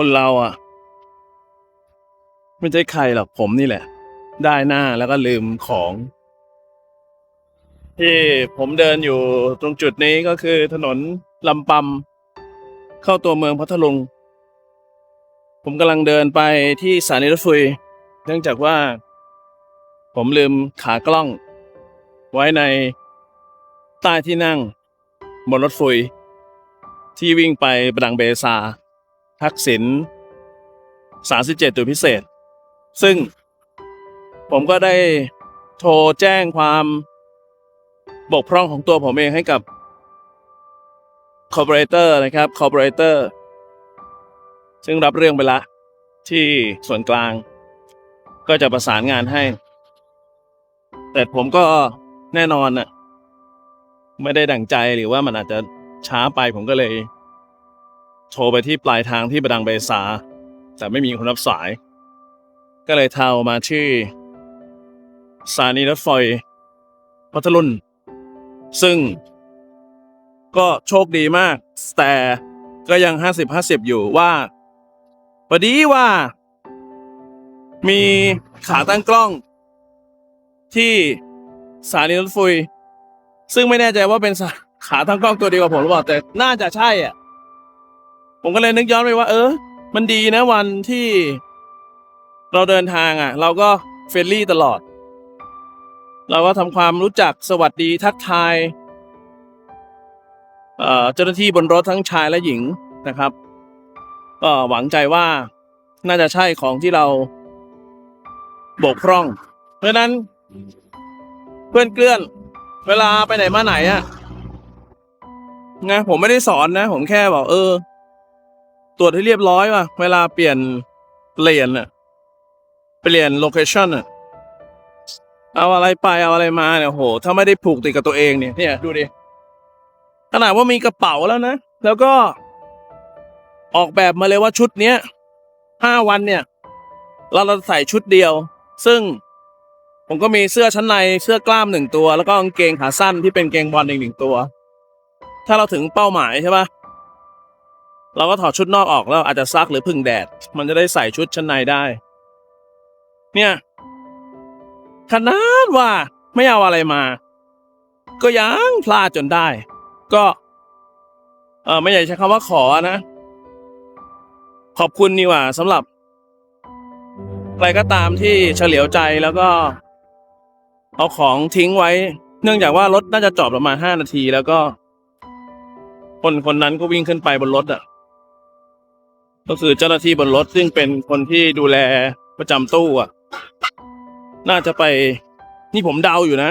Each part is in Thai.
คนเราอะ ไม่ใช่ใครหรอกผมนี่แหละ ได้หน้าแล้วก็ลืมของ ที่ผมเดินอยู่ตรงจุดนี้ก็คือถนนลำปำเข้าตัวเมืองพัทลุง ผมกำลังเดินไปที่สถานีรถไฟเนื่องจากว่า ผมลืมขากล้อง ไว้ในใต้ที่นั่งบนรถไฟที่วิ่งไปประดังเบซา ทักษิณ37 ตัวพิเศษ ซึ่งผมก็ได้โทรแจ้งความบกพร่องของตัวผมเองให้กับคอร์ปอเรเตอร์นะครับคอร์ปอเรเตอร์ซึ่งรับเรื่องไปละ ที่ส่วนกลาง ก็จะประสานงานให้ แต่ผมก็แน่นอนน่ะ ไม่ได้ดั่งใจหรือว่ามันอาจจะช้าไปผมก็เลย โทรไปที่ปลายทางที่ประดังเบซา แต่ไม่มีคนรับสาย ก็เลยโทรมาที่สถานีรถไฟพัทลุนซึ่งก็โชคดีมาก แต่ก็ยังห้าสิบห้าสิบอยู่ว่าพอดีว่า มีขาตั้งกล้อง ที่สถานีรถไฟซึ่งไม่แน่ใจว่าเป็นขาตั้งกล้องตัวเดียวกับผมหรือเปล่าแต่น่าจะใช่อะ ผมก็เลยนึกย้อนไปว่า เออ มันดีนะวันที่ เราเดินทางอะ เราก็เฟรนลี่ตลอด เราก็ทำความรู้จักสวัสดีทักทายเออเจ้าหน้าที่บนรถทั้งชายและหญิงนะครับ ก็หวังใจว่าน่าจะใช่ของที่เราบกพร่อง เพราะนั้น เพื่อนเกลื่อน เวลาไปไหนมาไหนอะนะผมไม่ได้สอนนะ ผมแค่บอกเออ ตรวจให้เรียบร้อยว่ะ เวลาเปลี่ยนเปลี่ยนอะเปลี่ยนโลเคชั่นอะเอาอะไรไปเอาอะไรมาเนี่ยโห ถ้าไม่ได้ผูกติดกับตัวเองเนี่ยเนี่ยดูดิขนาดว่ามีกระเป๋าแล้วนะ แล้วก็ ออกแบบมาเลยว่าชุดเนี้ยห้าวันเนี่ย เราเราใส่ชุดเดียว ซึ่งผมก็มีเสื้อชั้นในเสื้อกล้ามหนึ่งตัว แล้วก็กางเกงขาสั้นที่เป็นเกงบอลอีกหนึ่งตัว ถ้าเราถึงเป้าหมายใช่ปะ เราก็ถอดชุดนอกออกแล้วอาจจะซักหรือพึ่งแดด มันจะได้ใส่ชุดชั้นในได้ เนี่ยขนาดว่าไม่เอาอะไรมา ก็ยังพลาดจนได้ ก็เออไม่อยากใช้คำว่าขอนะ ขอบคุณนี่ว่าสำหรับใครก็ตามที่เฉลียวใจแล้วก็ เอาของทิ้งไว้ เนื่องจากว่ารถน่าจะจอดประมาณห้านาทีแล้วก็ คนคนนั้นก็วิ่งขึ้นไปบนรถอะ ก็คือเจ้าหน้าที่บนรถซึ่งเป็นคนที่ดูแลประจำตู้อะ น่าจะไป นี่ผมเดาอยู่นะ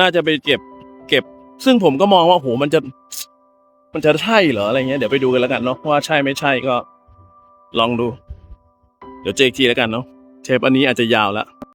น่าจะไปเก็บ เก็บ ซึ่งผมก็มองว่าโหมันจะ มันจะใช่เหรออะไรเงี้ยเดี๋ยวไปดูกันแล้วกันเนาะว่าใช่ไม่ใช่ก็ ลองดู เดี๋ยวเจอีกทีแล้วกันเนาะเทปอันนี้อาจจะยาวแล้ว